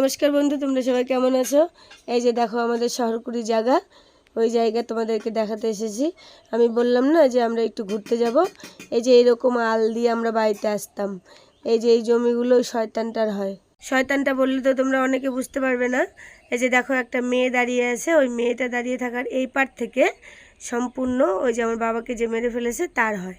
নমস্কার বন্ধু, তোমরা সবাই কেমন আছো? এই যে দেখো আমাদের শহরকুড়ি জায়গা, ওই জায়গা তোমাদেরকে দেখাতে এসেছি। আমি বললাম না যে আমরা একটু ঘুরতে যাব। এই যে এরকম আল দিয়ে আমরা বাড়িতে আসতাম। এই যে এই জমিগুলো শয়তানটার হয়। শয়তানটা বললে তো তোমরা অনেকে বুঝতে পারবে না। এই যে দেখো একটা মেয়ে দাঁড়িয়ে আছে, ওই মেয়েটা দাঁড়িয়ে থাকার এই পার থেকে সম্পূর্ণ ওই যে আমার বাবাকে যে মেরে ফেলেছে, তার হয়।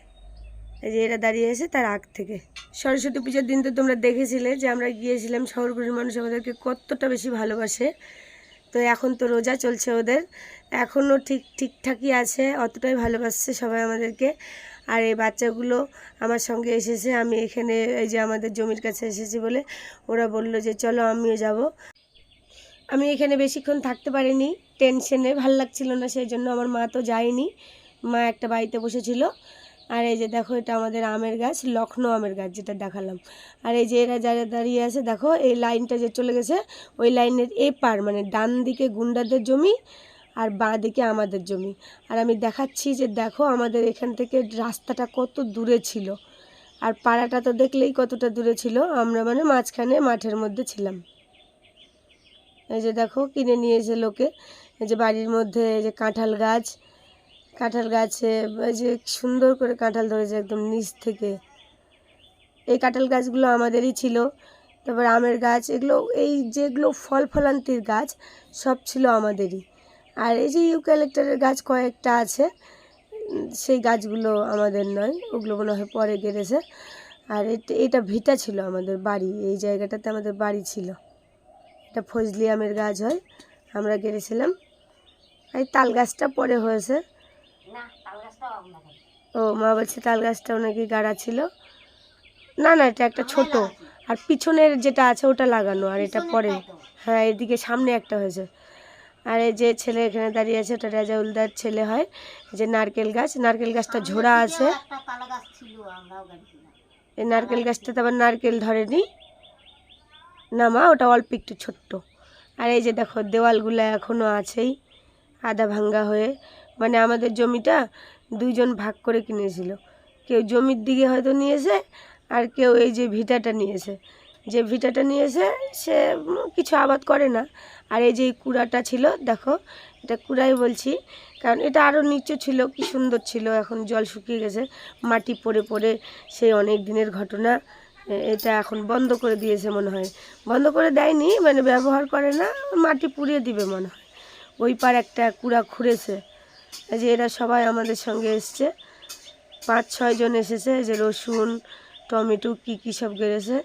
এই যে এরা দাঁড়িয়ে আছে তার আগ থেকে। সরস্বতী পুজোর দিন তো তোমরা দেখেছিলে যে আমরা গিয়েছিলাম শহরগুলির মানুষ আমাদেরকে কতটা বেশি ভালোবাসে। তো এখন তো রোজা চলছে ওদের। এখনও ঠিক, ঠিকঠাকই আছে, অতটাই ভালোবাসছে সবাই আমাদেরকে। আর এই বাচ্চাগুলো আমার সঙ্গে এসেছে, আমি এখানে এই যে আমাদের জমির কাছে এসেছি বলে ওরা বলল যে চলো আমিও যাব। আমি এখানে বেশিক্ষণ থাকতে পারিনি, টেনশনে ভালো লাগছিল না, সেই জন্য আমার মা তো যায়নি। মা একটা বাড়িতে বসেছিল। আর এই যে দেখো, এটা আমাদের আমের গাছ লখনৌ আমের গাছ যেটা দেখালাম। আর এই যে এরা যারা দাঁড়িয়ে আছে, দেখো, এই লাইনটা যে চলে গেছে, ওই লাইনের এপার মানে ডান দিকে গুন্ডাদের জমি আর বাঁ দিকে আমাদের জমি। আর আমি দেখাচ্ছি যে দেখো, আমাদের এখান থেকে রাস্তাটা কত দূরে ছিল। আর পাড়াটা তো দেখলেই কতটা দূরে ছিল। আমরা মানে মাঝখানে মাঠের মধ্যে ছিলাম। এই যে দেখো, কিনে নিয়েছে লোকে, এই যে বাড়ির মধ্যে, এই যে কাঁঠাল গাছ কাঁঠাল গাছে যে সুন্দর করে কাঁঠাল ধরেছে একদম নিচ থেকে। এই কাঁঠাল গাছগুলো আমাদেরই ছিল। তারপর আমের গাছ, এগুলো, এই যেগুলো ফল ফলান্তির গাছ, সব ছিল আমাদেরই। আর এই যে ইউক্যালেক্টারের গাছ কয়েকটা আছে, সেই গাছগুলো আমাদের নয়, ওগুলো মনে হয় পরে গেড়েছে। আর এটা ভিটা ছিল আমাদের বাড়ি, এই জায়গাটাতে আমাদের বাড়ি ছিল। এটা ফজলি আমের গাছ হয়, আমরা গেড়েছিলাম। এই তাল গাছটা পরে হয়েছে। ও মা বলছে তাল গাছটাও নাকি গাড়া ছিল। না না এটা একটা ছোট। আর পিছনের যেটা আছে ওটা লাগানো আর এটা পরে। হ্যাঁ এদিকে সামনে একটা হয়েছে। আর এই যে ছেলে এখানে দাঁড়িয়ে আছে ওটা রাজা রাজাউলদার ছেলে হয়। যে নারকেল গাছ নারকেল গাছটা ঝোড়া আছে। এই নারকেল গাছটাতে আবার নারকেল ধরেনি। না মা ওটা অল্প একটু ছোট্ট। আর এই যে দেখো দেওয়ালগুলো এখনও আছেই আধা ভাঙ্গা হয়ে। মানে আমাদের জমিটা দুইজন ভাগ করে কিনেছিল। কেউ জমির দিকে হয়তো নিয়েছে আর কেউ এই যে ভিটাটা নিয়েছে। যে ভিটাটা নিয়েছে, সে কিছু আবাদ করে না। আর এই যে কুড়াটা ছিল, দেখো, এটা কুড়াই বলছি, কারণ এটা আরও নিচু ছিল, কি সুন্দর ছিল। এখন জল শুকিয়ে গেছে, মাটি পড়ে পড়ে সেই অনেক দিনের ঘটনা। এটা এখন বন্ধ করে দিয়েছে মনে হয়। বন্ধ করে দেয়নি মানে ব্যবহার করে না, মাটি পুড়িয়ে দিবে মনে হয়। ওই পার একটা কুড়া খুঁড়েছে। যে এরা সবাই আমাদের সঙ্গে এসছে। পাঁচ ছয়জন এসেছে, এই যে রসুন, টমেটো, কী কী সব গেড়েছে।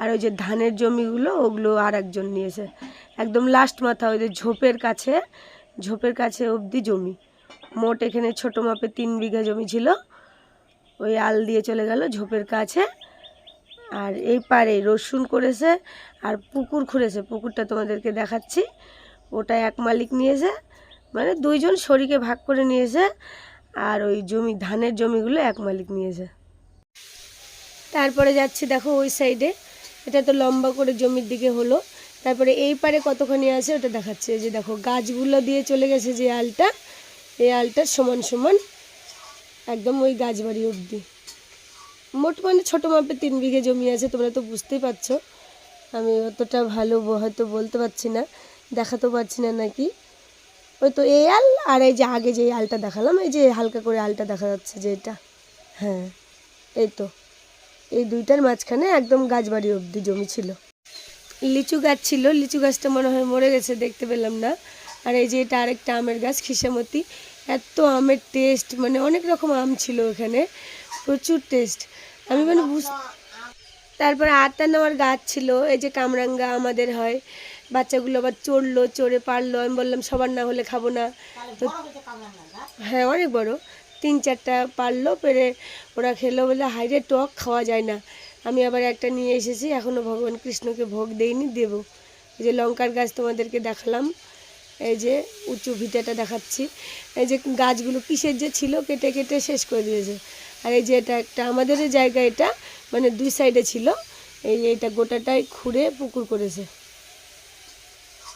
আর ওই যে ধানের জমিগুলো, ওগুলো আর একজন নিয়েছে। একদম লাস্ট মাথা, ওই যে ঝোপের কাছে ঝোপের কাছে অবধি জমি। মোট এখানে ছোটো মাপে তিন বিঘা জমি ছিল। ওই আল দিয়ে চলে গেল ঝোপের কাছে। আর এই পারে রসুন করেছে আর পুকুর খুঁড়েছে। পুকুরটা তোমাদেরকে দেখাচ্ছি। ওটা এক মালিক নিয়েছে। মানে দুইজন শরীকে ভাগ করে নিয়েছে আর ওই জমি, ধানের জমিগুলো এক মালিক নিয়েছে। তারপরে যাচ্ছি দেখো ওই সাইডে। এটা তো লম্বা করে জমির দিকে হলো। তারপরে এই পারে কতখানি আছে ওটা দেখাচ্ছে। যে দেখো, গাছগুলো দিয়ে চলে গেছে যে আলটা, এই আলটা সমান সমান একদম ওই গাছ বাড়ি অবধি। মোট মানে ছোটো মাপে তিন বিঘে জমি আছে, তোমরা তো বুঝতেই পারছ। আমি অতটা ভালো হয়তো বলতে পারছি না, দেখাতেও পারছি না নাকি? ওই তো এই আল আর এই যে আগে যে আলটা দেখালাম, এই যে হালকা করে আলটা দেখা যাচ্ছে যে এটা। হ্যাঁ এই তো। এই দুইটার মাঝখানে একদম গাছবাড়ি অবধি জমি ছিল। লিচু গাছ ছিল, লিচু গাছটা মনে হয় মরে গেছে, দেখতে পেলাম না। আর এই যে এটা আরেকটা আমের গাছ, খিসামতি। এত আমের টেস্ট মানে অনেক রকম আম ছিল ওখানে। প্রচুর টেস্ট আমি মানে বুঝ তারপরে আতা নেওয়ার গাছ ছিল, এই যে কামরাঙ্গা আমাদের হয়। বাচ্চাগুলো আবার চড়লো চড়ে পারল আমি বললাম সবার না হলে খাব না। তো হ্যাঁ অনেক বড়। তিন চারটা পারল পেরে ওরা খেলো বলে হাইরে টক খাওয়া যায় না। আমি আবার একটা নিয়ে এসেছি এখনও ভগবান কৃষ্ণকে ভোগ দেইনি দেবো। এই যে লঙ্কার গাছ তোমাদেরকে দেখালাম এই যে উঁচু ভিটাটা দেখাচ্ছি। এই যে গাছগুলো কিসের যে ছিল কেটে কেটে শেষ করে দিয়েছে। আর এই যে এটা একটা আমাদের জায়গা এটা মানে দুই সাইডে ছিল এই এটা গোটাটাই খুঁড়ে পুকুর করেছে।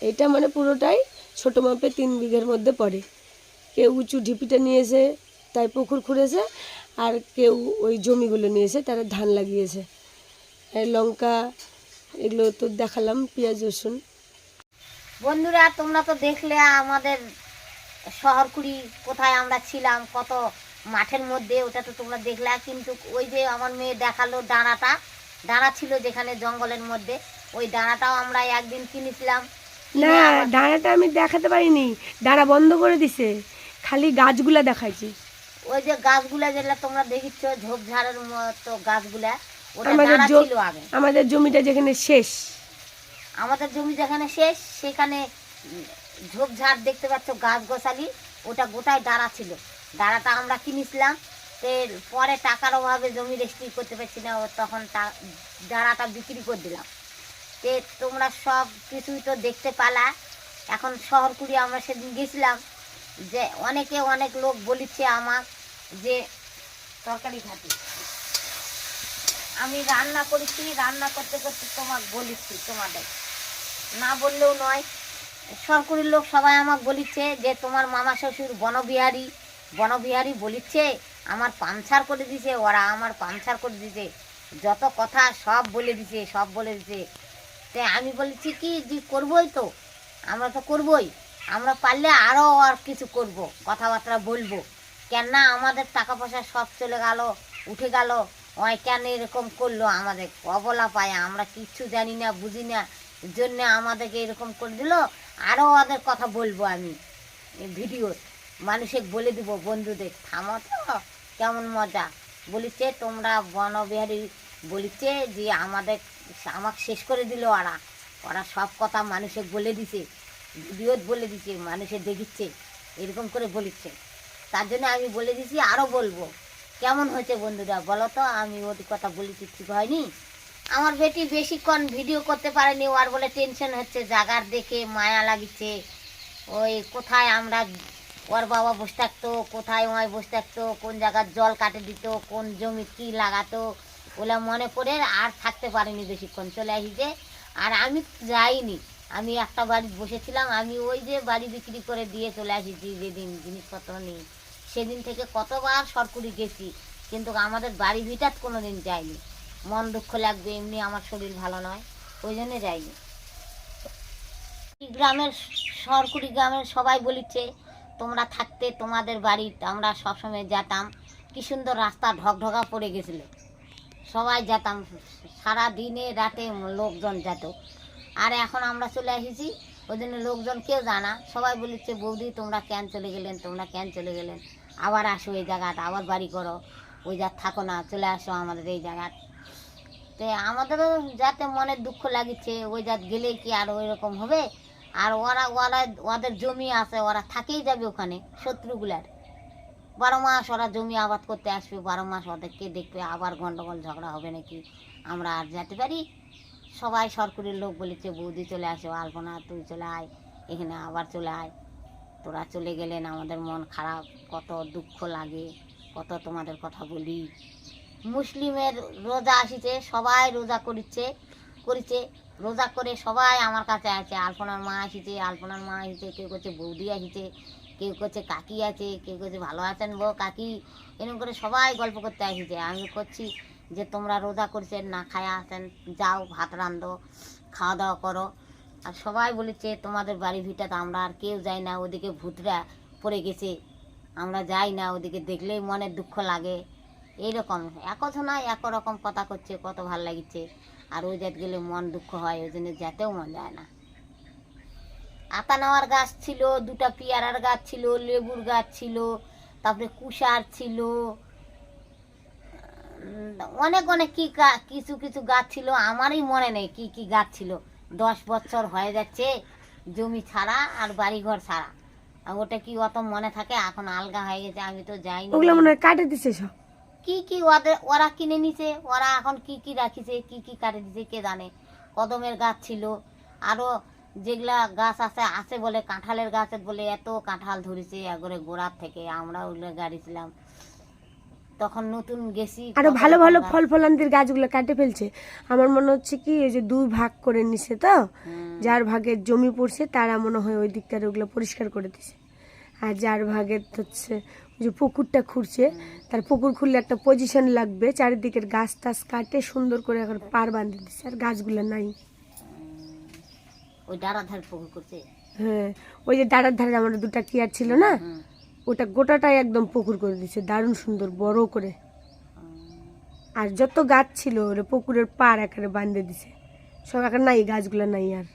এটা মানে পুরোটাই ছোটো মাপে তিন বিঘের মধ্যে পড়ে। কেউ উঁচু ঢিপিটা নিয়েছে, তাই পুকুর খুঁড়েছে, আর কেউ ওই জমিগুলো নিয়েছে, তারা ধান লাগিয়েছে। লঙ্কা, এগুলো তো দেখালাম, পেঁয়াজ, রসুন। বন্ধুরা, তোমরা তো দেখলে আমাদের শহরকুড়ি কোথায় আমরা ছিলাম, কত মাঠের মধ্যে, ওটা তো তোমরা দেখলে। কিন্তু ওই যে আমার মেয়ে দেখাল ডাঁড়াটা, ডাঁড়া ছিল যেখানে জঙ্গলের মধ্যে, ওই ডাঁড়াটাও আমরা একদিন কিনেছিলাম। না ডাঁড়াটা আমি দেখাতে পারিনি। ডাঁড়া বন্ধ করে দিছে। খালি গাছগুলা দেখাইছি। ওই যে গাছগুলা যেগুলা তোমরা দেখিচ্ছ ঝোপঝাড়ের মতো গাছগুলা ওটা আমাদের ছিল আগে। আমাদের জমিটা যেখানে শেষ। আমাদের জমি যেখানে শেষ সেখানে ঝোপঝাড় দেখতে পাচ্ছ গাছ গোছালি ওটা গোটায় দাঁড়া ছিল। দাঁড়াটা আমরা কিনেছিলাম এর পরে টাকার অভাবে জমি রেজিস্ট্রি করতে পারছি না তখন দাঁড়াটা বিক্রি করে দিলাম। তে তোমরা সব কিছুই তো দেখতে পালা। এখন শহরকুড়ি আমরা সেদিন গেছিলাম যে অনেকে অনেক লোক বলিছে আমার যে তরকারি খাতি আমি রান্না করেছি, রান্না করতে করতে তোমাকে বলেছি তোমাদের। না বললেও নয় সরকারির লোক সবাই আমাকে বলিচ্ছে যে তোমার মামা শ্বশুর বনবিহারী বনবিহারী বলিচ্ছে আমার পাংচার করে দিছে, ওরা আমার পাংচার করে দিছে, যত কথা সব বলে দিছে, সব বলে দিছে। তে আমি বলেছি কি যে করবোই তো, আমরা তো করবই। আমরা পারলে আরও আর কিছু করব, কথাবার্তা বলব। কেন আমাদের টাকা পয়সা সব চলে গেল, উঠে গেল। ওই কেন এরকম করল আমাদের? অবলা পায়, আমরা কিচ্ছু জানি না, বুঝি না। জন্য আমাদেরকে এরকম করে দিল। আরও ওদের কথা বলব আমি ভিডিও মানুষে বলে দিব, বন্ধুদের, থামো তো, কেমন মজা। বলিছে তোমরা বনবিহারী, বলিছে যে আমাদের আমাকে শেষ করে দিল ওরা। ওরা সব কথা মানুষে বলে দিছে ভিডিও বলে দিছে, মানুষে দেখিচ্ছে, এরকম করে বলিচ্ছে। তার জন্য আমি বলে দিছি আরও বলব। কেমন হয়েছে বন্ধুরা বলো তো? আমি ওদের কথা বলেছি, ঠিক হয়নি? আমার বেটি বেশিক্ষণ ভিডিও করতে পারেনি, ওর বলে টেনশন হচ্ছে, জাগার দেখে মায়া লাগিচ্ছে। ওই কোথায় আমরা, ওর বাবা বসে থাকতো, কোথায় ওয় বসে থাকতো, কোন জায়গার জল কাটে দিত, কোন জমি কী লাগাতো ওলা মনে করে আর থাকতে পারিনি বেশিক্ষণ, চলে আসিছে আর আমি যাইনি। আমি একটা বাড়ি বসেছিলাম, আমি ওই যে বাড়ি বিক্রি করে দিয়ে চলে আসিছি যেদিন, জিনিসপত্র নিয়ে। সেদিন থেকে কতবার সরকুরি গেছি, কিন্তু আমাদের বাড়ি ভিটাত কোনো দিন যাইনি মন দুঃখ লাগবে, এমনি আমার শরীর ভালো নয়, ওই জন্য যাইনি। গ্রামের সরকুড়ি গ্রামের সবাই বলিচ্ছে তোমরা থাকতে তোমাদের বাড়ি আমরা সবসময় যেতাম। কি সুন্দর রাস্তা ঢকঢকা পড়ে গেছিল। সবাই যেতাম সারা দিনে রাতে লোকজন যেত। আর এখন আমরা চলে এসেছি ওই জন্য লোকজন কেউ জানা সবাই বলিচ্ছে বৌদি, তোমরা কেন চলে গেলেন? তোমরা কেন চলে গেলেন? আবার আসো এই জায়গাটা আবার বাড়ি করো। ওই যা থাকো না, চলে আসো আমাদের এই জায়গায় তো আমাদেরও যাতে মনে দুঃখ লাগিচ্ছে ওই জাত গেলে কি আর ওই রকম হবে? আর ওরা ওরা, ওদের জমি আছে, ওরা থাকেই যাবে ওখানে, শত্রুগুলার। বারো মাস ওরা জমি আবাদ করতে আসবে, বারো মাস ওদেরকে দেখবে আবার গন্ডগোল ঝগড়া হবে নাকি? আমরা আর যেতে পারি। সবাই সরকারের লোক বলেছে, বৌদি চলে আসো আলপনা, তুই চলে আয়, এখানে আবার চলে আয়। তোরা চলে গেলেন আমাদের মন খারাপ, কত দুঃখ লাগে, কত তোমাদের কথা বলি। মুসলিমের রোজা আসিছে, সবাই রোজা করিচ্ছে, করিছে, রোজা করে সবাই আমার কাছে আছে। আলপনার মা আসিছে আলপনার মা আসিছে কেউ করছে বৌদি আসিছে কেউ করছে কাকি আছে, কেউ করছে ভালো আছেন বউ, কাকি, এরকম করে সবাই গল্প করতে আসিছে আমি করছি যে তোমরা রোজা করছেন না খায়া আসেন যাও ভাত রান্ধো, খাওয়া দাওয়া করো। আর সবাই বলেছে, তোমাদের বাড়ি ভিটাতে আমরা আর কেউ যাই না, ওদিকে ভূতরা পড়ে গেছে, আমরা যাই না, ওদিকে দেখলেই মনে দুঃখ লাগে। এইরকম একথ একরকম কথা করছে, কত ভালো লাগিচ্ছে। আর ওই জাত গেলে মন দুঃখ হয়, ওই জন্য যেতেও মন যায় না। আতা নেওয়ার গাছ ছিল দুটা পেয়ারার গাছ ছিল লেবুর গাছ ছিল তারপরে কুষার ছিল। অনেক অনেক কি কিছু কিছু গাছ ছিল আমারই মনে নেই কি কি গাছ ছিল। দশ বছর হয়ে যাচ্ছে জমি ছাড়া আর বাড়িঘর ছাড়া। ওটা কি অত মনে থাকে? এখন আলগা হয়ে গেছে আমি তো যাইনি। ওগুলো মনে কাটে দিছে সব। কি কি ওদের ওরা কিনে নিছে? ওরা এখন কি কি রাখিছে? কি কি কাটে দিছে? কে জানে? কদমের গাছ ছিল। আরও যেগুলা গাছ আছে আছে বলে কাঁঠালের গাছের বলে এত কাঁঠাল ধরেছে একবারে গোড়ার থেকে। আমরা ওগুলো গাড়িছিলাম। তখন নতুন গেছি আরও ভালো ভালো ফল ফলান্তির গাছগুলো কাটে ফেলছে। আমার মনে হচ্ছে কি এই যে দুই ভাগ করে নিছে তো যার ভাগের জমি পড়ছে তারা মনে হয় ওই দিকটার ওগুলো পরিষ্কার করে দিছে। আর যার ভাগের হচ্ছে যে পুকুরটা খুঁড়ছে তার পুকুর খুললে একটা পজিশন লাগবে চারিদিকের গাছ টাছ কাটে সুন্দর করে এখন পার বাঁধে দিচ্ছে আর গাছগুলো নাই। ওই ডাড়া ধার পুকুর করছে হ্যাঁ ওই যে দাঁড়ার ধারে আমার দুটা কিয়ার ছিল না ওটা গোটাটাই একদম পুকুর করে দিচ্ছে দারুণ সুন্দর বড় করে। আর যত গাছ ছিল ওরে পুকুরের পার একেবারে বাঁধে দিছে সব এখন নাই গাছগুলো নাই আর।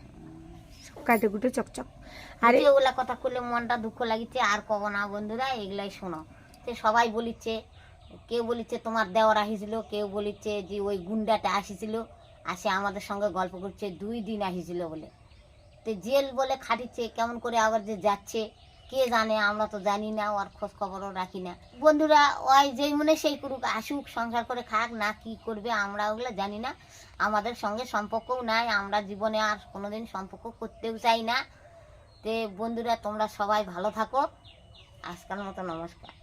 সব কাটে কুটে চকচক। আর এগুলা কথা করলে মনটা দুঃখ লাগিছে আর কব না বন্ধুরা এগুলাই শোনো। তো সবাই বলিচ্ছে কেউ বলিচ্ছে তোমার দেওয়ার আসিছিল কেউ বলিচ্ছে যে ওই গুন্ডাটা আসিছিল আসে আমাদের সঙ্গে গল্প করছে দুই দিন আসিছিল বলে। তো জেল বলে খাটিচ্ছে, কেমন করে আবার যে যাচ্ছে, কে জানে, আমরা তো জানি না, ওর খোঁজ খবরও রাখি না। বন্ধুরা, ওই যেই মনে সেই করুক, আসুক, সংসার করে খাক, না কি করবে, আমরা ওগুলো জানি না। আমাদের সঙ্গে সম্পর্কও নাই, আমরা জীবনে আর কোনোদিন সম্পর্ক করতেও চাই না। তে বন্ধুরা, তোমরা সবাই ভালো থাকো। আজকাল মতো নমস্কার।